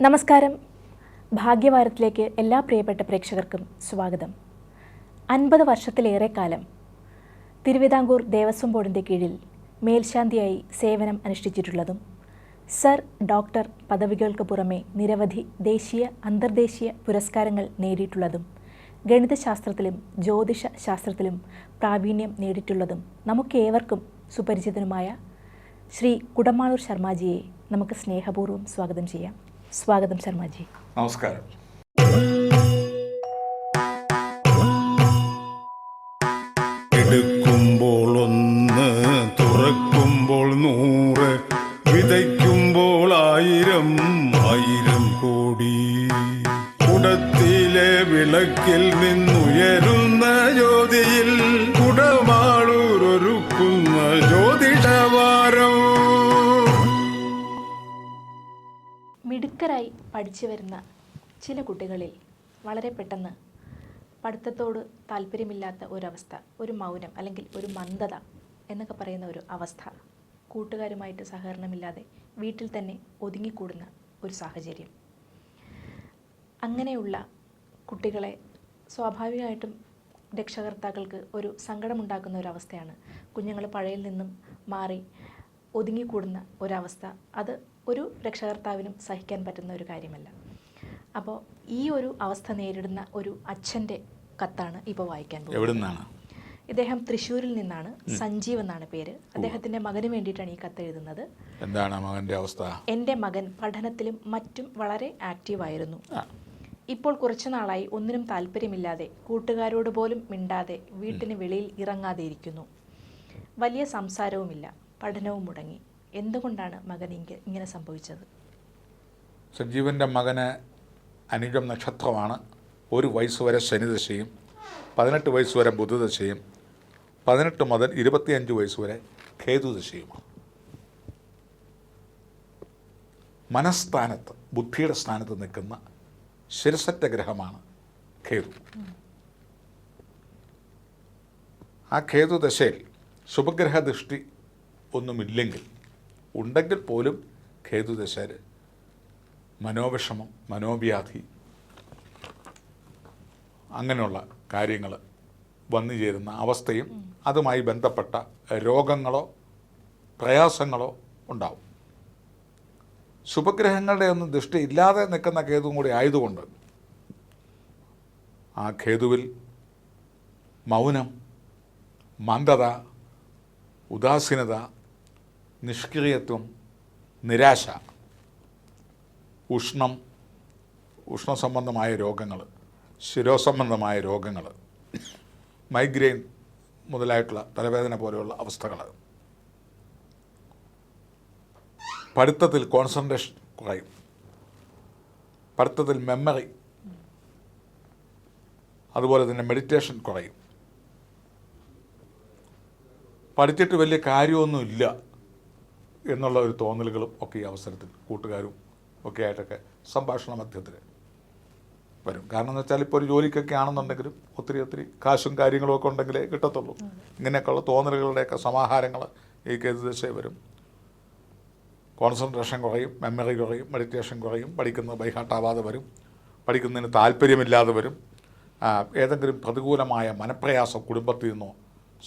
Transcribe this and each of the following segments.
നമസ്കാരം. ഭാഗ്യവാരത്തിലേക്ക് എല്ലാ പ്രിയപ്പെട്ട പ്രേക്ഷകർക്കും സ്വാഗതം. അൻപത് വർഷത്തിലേറെ കാലം തിരുവിതാംകൂർ ദേവസ്വം ബോർഡിന്റെ കീഴിൽ മേൽശാന്തിയായി സേവനം അനുഷ്ഠിച്ചിട്ടുള്ളതും സർ ഡോക്ടർ പദവികൾക്ക് പുറമെ നിരവധി ദേശീയ അന്തർദേശീയ പുരസ്കാരങ്ങൾ നേടിയിട്ടുള്ളതും ഗണിതശാസ്ത്രത്തിലും ജ്യോതിഷ ശാസ്ത്രത്തിലും പ്രാവീണ്യം നേടിയിട്ടുള്ളതും നമുക്കേവർക്കും സുപരിചിതനുമായ ശ്രീ കുടമാളൂർ ശർമാജിയെ നമുക്ക് സ്നേഹപൂർവം സ്വാഗതം ചെയ്യാം. സ്വാഗതം ശർമാജി. നമസ്കാരം. കുടമാളൂരൊരുക്കുന്ന ജ്യോതിഷവാരം മിടുക്കരായി പഠിച്ചു വരുന്ന ചില കുട്ടികളിൽ വളരെ പെട്ടെന്ന് പഠിത്തത്തോട് താല്പര്യമില്ലാത്ത ഒരവസ്ഥ ഒരു മൗനം അല്ലെങ്കിൽ ഒരു മന്ദത എന്നൊക്കെ പറയുന്ന ഒരു അവസ്ഥ കൂട്ടുകാരുമായിട്ട് സഹകരണമില്ലാതെ വീട്ടിൽ തന്നെ ഒതുങ്ങിക്കൂടുന്ന ഒരു സാഹചര്യം. അങ്ങനെയുള്ള കുട്ടികളെ സ്വാഭാവികമായിട്ടും രക്ഷകർത്താക്കൾക്ക് ഒരു സങ്കടമുണ്ടാക്കുന്ന ഒരവസ്ഥയാണ്. കുഞ്ഞുങ്ങൾ പഴയിൽ നിന്നും മാറി ഒതുങ്ങിക്കൂടുന്ന ഒരവസ്ഥ. അത് ഒരു രക്ഷകർത്താവിനും സഹിക്കാൻ പറ്റുന്ന ഒരു കാര്യമല്ല. അപ്പോൾ ഈ ഒരു അവസ്ഥ നേരിടുന്ന ഒരു അച്ഛന്റെ കത്താണ് ഇപ്പോൾ വായിക്കാൻ പോകുന്നത്. ഇദ്ദേഹം തൃശ്ശൂരിൽ നിന്നാണ്. സഞ്ജീവ് എന്നാണ് പേര്. അദ്ദേഹത്തിന്റെ മകന് വേണ്ടിയിട്ടാണ് ഈ കത്ത് എഴുതുന്നത്. എന്താണ് മകന്റെ അവസ്ഥ? എന്റെ മകൻ പഠനത്തിലും മറ്റും വളരെ ആക്റ്റീവായിരുന്നു. ഇപ്പോൾ കുറച്ചു നാളായി ഒന്നിനും താല്പര്യമില്ലാതെ കൂട്ടുകാരോട് പോലും മിണ്ടാതെ വീട്ടിന് വെളിയിൽ ഇറങ്ങാതെ ഇരിക്കുന്നു വലിയ സംസാരവുമില്ല പഠനവും മുടങ്ങി. എന്തുകൊണ്ടാണ് മകൻ ഇങ്ങനെ സംഭവിച്ചത്? സജീവന്റെ മകന് അനുജം നക്ഷത്രമാണ്. ഒരു വയസ്സ് വരെ ശനിദശയും പതിനെട്ട് വയസ്സ് വരെ ബുധദശയും പതിനെട്ട് മുതൽ ഇരുപത്തിയഞ്ച് വയസ്സ് വരെ ഖേതുദശയുമാണ് മനസ്ഥാനത്ത് ബുദ്ധിയുടെ സ്ഥാനത്ത് നിൽക്കുന്ന ശിരസറ്റ ഗ്രഹമാണ് കേതു ആ കേതു ദശയിൽ ശുഭഗ്രഹ ദൃഷ്ടി ഒന്നുമില്ലെങ്കിൽ ഉണ്ടെങ്കിൽ പോലും കേതു ദശയിൽ മനോവിഷമം മനോവ്യാധി അങ്ങനെയുള്ള കാര്യങ്ങൾ വന്നു ചേരുന്ന അവസ്ഥയും അതുമായി ബന്ധപ്പെട്ട രോഗങ്ങളോ പ്രയാസങ്ങളോ ഉണ്ടാവും. ശുഭഗ്രഹങ്ങളുടെ ഒന്നും ദൃഷ്ടി ഇല്ലാതെ നിൽക്കുന്ന കേതുവും കൂടി ആയതുകൊണ്ട് ആ കേതുവിൽ മൗനം മന്ദത ഉദാസീനത നിഷ്ക്രിയത്വം നിരാശ ഉഷ്ണം ഉഷ്ണസംബന്ധമായ രോഗങ്ങൾ ശിരോസംബന്ധമായ രോഗങ്ങൾ മൈഗ്രെയിൻ മുതലായിട്ടുള്ള തലവേദന പോലെയുള്ള അവസ്ഥകൾ. പഠിത്തത്തിൽ കോൺസെൻട്രേഷൻ കുറയും. പഠിത്തത്തിൽ മെമ്മറി അതുപോലെ തന്നെ മെഡിറ്റേഷൻ കുറയും. പഠിച്ചിട്ട് വലിയ കാര്യമൊന്നുമില്ല എന്നുള്ള ഒരു തോന്നലുകളും ഒക്കെ ഈ അവസരത്തിൽ കൂട്ടുകാരും ഒക്കെ ആയിട്ടൊക്കെ സംഭാഷണ മധ്യത്തിൽ വരും. കാരണം എന്ന് വെച്ചാൽ ഇപ്പോൾ ഒരു ജോലിക്കൊക്കെ ആണെന്നുണ്ടെങ്കിലും ഒത്തിരി ഒത്തിരി കാശും കാര്യങ്ങളും ഒക്കെ ഉണ്ടെങ്കിലേ കിട്ടത്തുള്ളൂ. ഇങ്ങനെയൊക്കെയുള്ള തോന്നലുകളുടെയൊക്കെ സമാഹാരങ്ങൾ ഈ കേതുദശയിൽ വരും. കോൺസെൻട്രേഷൻ കുറയും മെമ്മറി കുറയും മെഡിറ്റേഷൻ കുറയും പഠിക്കുന്നത് ബൈഹാട്ടാവാതെ വരും പഠിക്കുന്നതിന് താല്പര്യമില്ലാതെ വരും. ഏതെങ്കിലും പ്രതികൂലമായ മനപ്രയാസം കുടുംബത്തിൽ നിന്നോ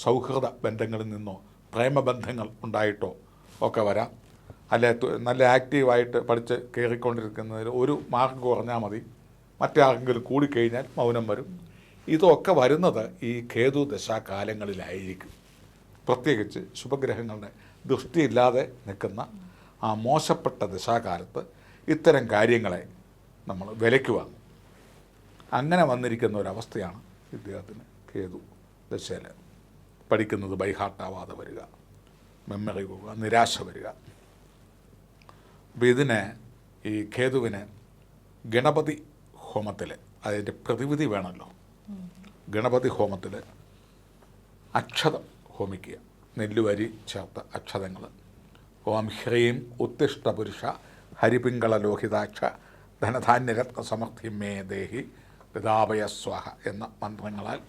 സൗഹൃദ ബന്ധങ്ങളിൽ നിന്നോ പ്രേമബന്ധങ്ങൾ ഉണ്ടായിട്ടോ ഒക്കെ വരാം. അല്ലെ നല്ല ആക്റ്റീവായിട്ട് പഠിച്ച് കയറിക്കൊണ്ടിരിക്കുന്നതിൽ ഒരു മാർക്ക് കുറഞ്ഞാൽ മതി. മറ്റാർക്കെങ്കിലും കൂടിക്കഴിഞ്ഞാൽ മൗനം വരും. ഇതൊക്കെ വരുന്നത് ഈ കേതു ദശാകാലങ്ങളിലായിരിക്കും. പ്രത്യേകിച്ച് ശുഭഗ്രഹങ്ങളുടെ ദൃഷ്ടിയില്ലാതെ നിൽക്കുന്ന ആ മോശപ്പെട്ട ദശാകാലത്ത് ഇത്തരം കാര്യങ്ങളെ നമ്മൾ വിലയ്ക്ക് വാങ്ങും. അങ്ങനെ വന്നിരിക്കുന്ന ഒരവസ്ഥയാണ് ഇദ്ദേഹത്തിന് കേതു ദശയിൽ പഠിക്കുന്നത് ബൈഹാട്ടാവാതെ വരിക മെമ്മറി പോവുക നിരാശ വരിക. അപ്പം ഇതിനെ ഈ കേതുവിന് ഗണപതി ഹോമത്തിൽ അതിന്റെ പ്രതിവിധി വേണമല്ലോ. ഗണപതി ഹോമത്തിൽ അക്ഷതം ഹോമിക്കുക നെല്ലുവരി ചേർത്ത അക്ഷതങ്ങൾ ഓം ഹ്രീം ഉത്തിഷ്ടപുരുഷ ഹരിപിംഗള ഹരിപിങ്കള ലോഹിതാക്ഷ ധനധാന്യരത്ന സമർത്ഥിമേ ദേഹി പിതാപയസ്വാഹ എന്ന മന്ത്രങ്ങളാൽ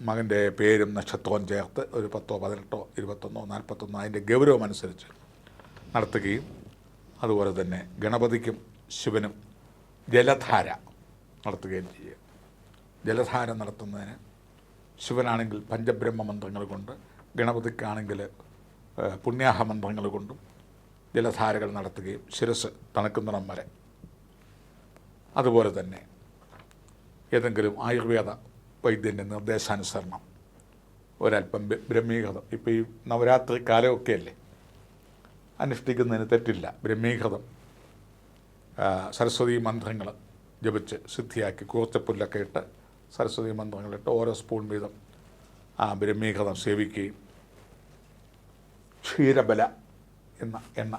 മകന്റെ പേരും നക്ഷത്രവും ചേർത്ത് ഒരു പത്തോ പതിനെട്ടോ ഇരുപത്തൊന്നോ നാൽപ്പത്തൊന്നോ അതിന്റെ ഗൗരവം അനുസരിച്ച് നടത്തുകയും അതുപോലെ തന്നെ ഗണപതിക്കും ശിവനും ജലധാര നടത്തുകയും ചെയ്യുക. ജലധാര നടത്തുന്നതിന് ശിവനാണെങ്കിൽ പഞ്ചബ്രഹ്മ മന്ത്രങ്ങൾ കൊണ്ട് ഗണപതിക്കാണെങ്കിൽ പുണ്യാഹ മന്ത്രങ്ങൾ കൊണ്ടും ജലധാരകൾ നടത്തുകയും ശിരസ് തണുക്കുന്നിടം വരെ. അതുപോലെ തന്നെ ഏതെങ്കിലും ആയുർവേദ വൈദ്യന്റെ നിർദ്ദേശാനുസരണം. ഒരല്പം ബ്രഹ്മീകൃതം. ഇപ്പോൾ ഈ നവരാത്രി കാലമൊക്കെ അല്ലേ? അനുഷ്ഠിക്കുന്നതിന് തെറ്റില്ല. ബ്രഹ്മീകൃതം സരസ്വതി മന്ത്രങ്ങൾ ജപിച്ച് സിദ്ധിയാക്കി കൂർച്ചപ്പുല്ലൊക്കെ ഇട്ട് സരസ്വതി മന്ത്രങ്ങളിട്ട് ഓരോ സ്പൂൺ വീതം ആ ബ്രഹ്മീകൃതം സേവിക്കുകയും ക്ഷീരബല എന്ന എണ്ണ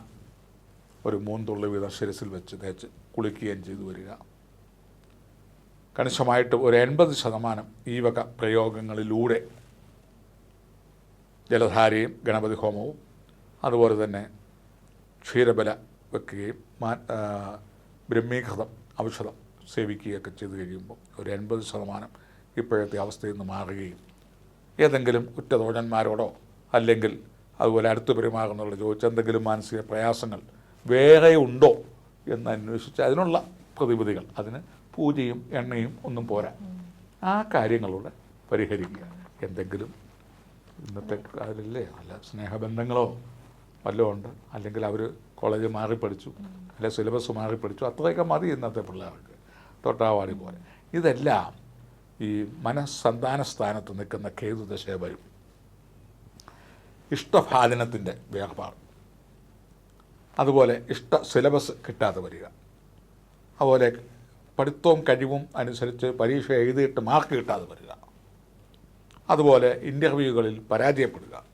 ഒരു മൂന്നുള്ളി വീതം ശിരസിൽ വെച്ച് തേച്ച് കുളിക്കുകയും ചെയ്തു വരിക. കണിശമായിട്ട് ഒരു എൺപത് ശതമാനം ഈ വക പ്രയോഗങ്ങളിലൂടെ ജലധാരയും ഗണപതി ഹോമവും അതുപോലെ തന്നെ ക്ഷീരബല വെക്കുകയും മാ ബ്രഹ്മീകൃതം ഔഷധം സേവിക്കുകയൊക്കെ ചെയ്തു കഴിയുമ്പോൾ ഒരു എൺപത് ശതമാനം ഇപ്പോഴത്തെ അവസ്ഥയിൽ നിന്ന് മാറുകയും ഏതെങ്കിലും ഉറ്റതോഴന്മാരോടോ അല്ലെങ്കിൽ അതുപോലെ അടുത്ത് പെരുമാറുന്നുള്ള ചോദിച്ച എന്തെങ്കിലും മാനസിക പ്രയാസങ്ങൾ വേറെ ഉണ്ടോ എന്ന് അന്വേഷിച്ച് അതിനുള്ള പ്രതിവിധികൾ അതിന് പൂജയും എണ്ണയും ഒന്നും പോരാ. ആ കാര്യങ്ങളൂടെ പരിഹരിക്കുക. എന്തെങ്കിലും ഇന്നത്തെ കാര്യമില്ലേ അല്ല സ്നേഹബന്ധങ്ങളോ വല്ലതും ഉണ്ട്. അല്ലെങ്കിൽ അവർ കോളേജ് മാറി പഠിച്ചു അല്ലെങ്കിൽ സിലബസ് മാറി പഠിച്ചു അത്രയൊക്കെ മതി ഇന്നത്തെ പിള്ളേർക്ക്. തൊട്ടാവാടി പോലെ ഇതെല്ലാം ഈ മനസ്സന്താന സ്ഥാനത്ത് നിൽക്കുന്ന കേതുദശ വരും. ഇഷ്ടഭാജനത്തിന്റെ വ്യാപാരം. അതുപോലെ ഇഷ്ട സിലബസ് കിട്ടാതെ വരിക. അതുപോലെ പഠിത്തവും കഴിവും അനുസരിച്ച് പരീക്ഷ എഴുതിയിട്ട് മാർക്ക് കിട്ടാതെ വരിക. അതുപോലെ ഇന്റർവ്യൂകളിൽ പരാജയപ്പെടുക.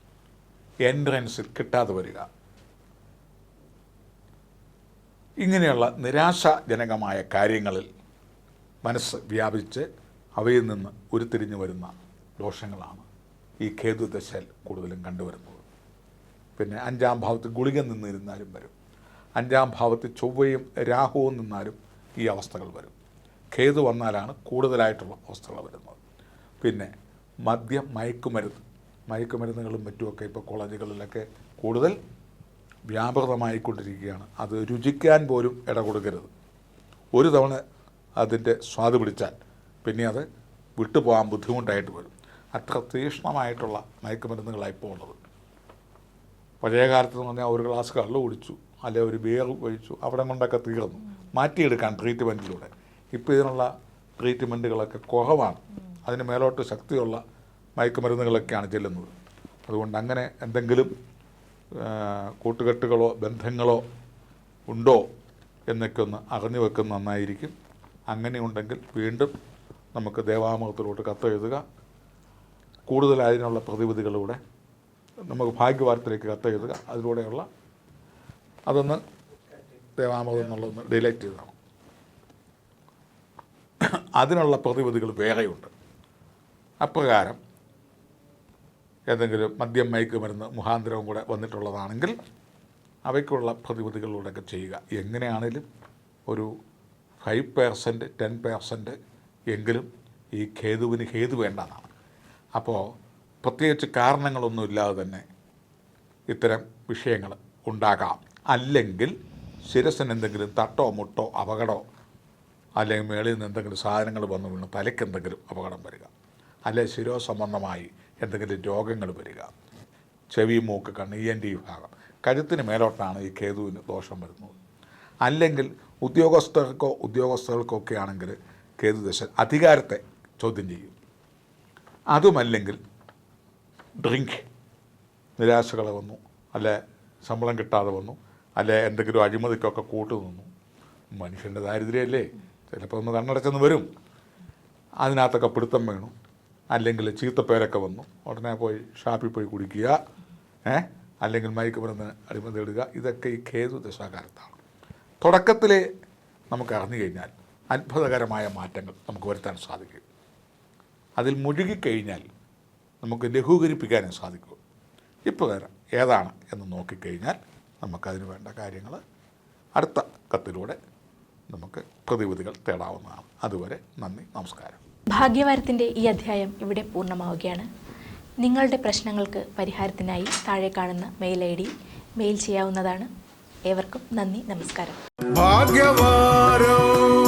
എൻട്രൻസിൽ കിട്ടാതെ വരിക. ഇങ്ങനെയുള്ള നിരാശാജനകമായ കാര്യങ്ങളിൽ മനസ്സ് വ്യാപിച്ച് അവയിൽ നിന്ന് ഉരുത്തിരിഞ്ഞു വരുന്ന ദോഷങ്ങളാണ് ഈ കേതുദശയിൽ കൂടുതലും കണ്ടുവരുന്നത്. പിന്നെ അഞ്ചാം ഭാവത്ത് ഗുളിക നിന്നിരുന്നാലും വരും. അഞ്ചാം ഭാവത്ത് ചൊവ്വയും രാഹുവും നിന്നാലും ഈ അവസ്ഥകൾ വരും. കേതു വന്നാലാണ് കൂടുതലായിട്ടുള്ള അവസ്ഥകൾ വരുന്നത്. പിന്നെ മദ്യം മയക്കുമരുന്ന് മയക്കുമരുന്നുകളും മറ്റുമൊക്കെ ഇപ്പോൾ കോളേജുകളിലൊക്കെ കൂടുതൽ വ്യാപൃതമായിക്കൊണ്ടിരിക്കുകയാണ്. അത് രുചിക്കാൻ പോലും ഇട കൊടുക്കരുത് ഒരു തവണ അതിന്റെ സ്വാദ് പിടിച്ചാൽ പിന്നെ അത് വിട്ടുപോകാൻ ബുദ്ധിമുട്ടായിട്ട് വരും. അത്ര തീഷ്ണമായിട്ടുള്ള മയക്കുമരുന്നുകളാണ് ഇപ്പോൾ ഉള്ളത് പഴയ കാലത്ത് എന്ന് പറഞ്ഞാൽ ഒരു ഗ്ലാസ് കള്ള് കുടിച്ചു അല്ലെ ഒരു ബിയർ കഴിച്ചു അവിടെ കൊണ്ടൊക്കെ തീർന്നു. മാറ്റിയെടുക്കാൻ ട്രീറ്റ്മെന്റിലൂടെ ഇപ്പോൾ ഇതിനുള്ള ട്രീറ്റ്മെന്റുകളൊക്കെ കുറവാണ്. അതിന് മേലോട്ട് ശക്തിയുള്ള മയക്കുമരുന്നുകളൊക്കെയാണ് ചെല്ലുന്നത്. അതുകൊണ്ട് അങ്ങനെ എന്തെങ്കിലും കൂട്ടുകെട്ടുകളോ ബന്ധങ്ങളോ ഉണ്ടോ എന്നൊക്കെ ഒന്ന് അറിഞ്ഞു വെക്കുന്ന നന്നായിരിക്കും. അങ്ങനെയുണ്ടെങ്കിൽ വീണ്ടും നമുക്ക് ദേവാമുഖത്തിലോട്ട് കത്തെഴുതുക. കൂടുതൽ അതിനുള്ള പ്രതിവിധികളിലൂടെ നമുക്ക് ഭാഗ്യവാരത്തിലേക്ക് കത്തെഴുതുക അതിലൂടെയുള്ള അതൊന്ന് ദേവാമൃതം എന്നുള്ളതൊന്ന് ഡിലൈറ്റ് ചെയ്തതാണ് അതിനുള്ള പ്രതിവിധികൾ വേറെയുണ്ട്. അപ്രകാരം ഏതെങ്കിലും മദ്യം മയക്കുമരുന്ന് മുഖാന്തരവും കൂടെ വന്നിട്ടുള്ളതാണെങ്കിൽ അവയ്ക്കുള്ള പ്രതിവിധികളിലൂടെയൊക്കെ ചെയ്യുക. എങ്ങനെയാണേലും ഒരു ഫൈവ് പേഴ്സന്റ് ടെൻ പേഴ്സന്റ് എങ്കിലും ഈ ഖേതുവിന് ഖേതു വേണ്ടെന്നാണ് അപ്പോൾ പ്രത്യേകിച്ച് കാരണങ്ങളൊന്നുമില്ലാതെ തന്നെ ഇത്തരം വിഷയങ്ങൾ ഉണ്ടാകാം. അല്ലെങ്കിൽ ശിരസിന് എന്തെങ്കിലും തട്ടോ മുട്ടോ അപകടമോ അല്ലെങ്കിൽ മേളിൽ നിന്ന് എന്തെങ്കിലും സാധനങ്ങൾ വന്നു വീണ് തലയ്ക്ക് എന്തെങ്കിലും അപകടം വരിക. അല്ലെങ്കിൽ ശിരോസംബന്ധമായി എന്തെങ്കിലും രോഗങ്ങൾ വരിക. ചെവി മൂക്ക് കണ്ണ് ഇ എൻ ഡി വിഭാഗം. കഴുത്തിന് മേലോട്ടാണ് ഈ കേതുവിന് ദോഷം വരുന്നത്. അല്ലെങ്കിൽ ഉദ്യോഗസ്ഥർക്കോ ഉദ്യോഗസ്ഥർക്കോ ഒക്കെ ആണെങ്കിൽ കേതുദശ അധികാരത്തെ ചോദ്യം ചെയ്യും. അതുമല്ലെങ്കിൽ ഡ്രിങ്ക് നിരാശകൾ വന്നു അല്ലെ ശമ്പളം കിട്ടാതെ വന്നു അല്ലെ എന്തെങ്കിലും അഴിമതിക്കൊക്കെ കൂട്ടു നിന്നു. മനുഷ്യന്റെ ദാരിദ്ര്യമല്ലേ? ചിലപ്പോൾ ഒന്ന് കണ്ണടച്ചെന്ന് വരും. അതിനകത്തൊക്കെ പിടുത്തം വേണം. അല്ലെങ്കിൽ ചീത്തപ്പേരൊക്കെ വന്നു. ഉടനെ പോയി ഷാപ്പിൽ പോയി കുടിക്കുക ഏ? അല്ലെങ്കിൽ മയക്കുമരുന്ന് അടിമതി ഇടുക. ഇതൊക്കെ ഈ ഖേതു ദശാകാലത്താണ്. തുടക്കത്തിൽ നമുക്ക് അറിഞ്ഞു കഴിഞ്ഞാൽ അത്ഭുതകരമായ മാറ്റങ്ങൾ നമുക്ക് വരുത്താൻ സാധിക്കും. അതിൽ മുഴുകിക്കഴിഞ്ഞാൽ നമുക്ക് ലഘൂകരിപ്പിക്കാനും സാധിക്കും. ഇപ്പോൾ വരാം ഏതാണ് എന്ന് നോക്കിക്കഴിഞ്ഞാൽ നമുക്കതിന് വേണ്ട കാര്യങ്ങൾ അടുത്ത കത്തിലൂടെ നമുക്ക് പ്രതിവിധികൾ തേടാവുന്നതാണ്. അതുവരെ നന്ദി നമസ്കാരം. ഭാഗ്യവാരത്തിന്റെ ഈ അധ്യായം ഇവിടെ പൂർണമാവുകയാണ്. നിങ്ങളുടെ പ്രശ്നങ്ങൾക്ക് പരിഹാരത്തിനായി താഴെ കാണുന്ന മെയിൽ ഐ ഡി മെയിൽ ചെയ്യാവുന്നതാണ്. ഏവർക്കും നന്ദി നമസ്കാരം. ഭാഗ്യവാരോ.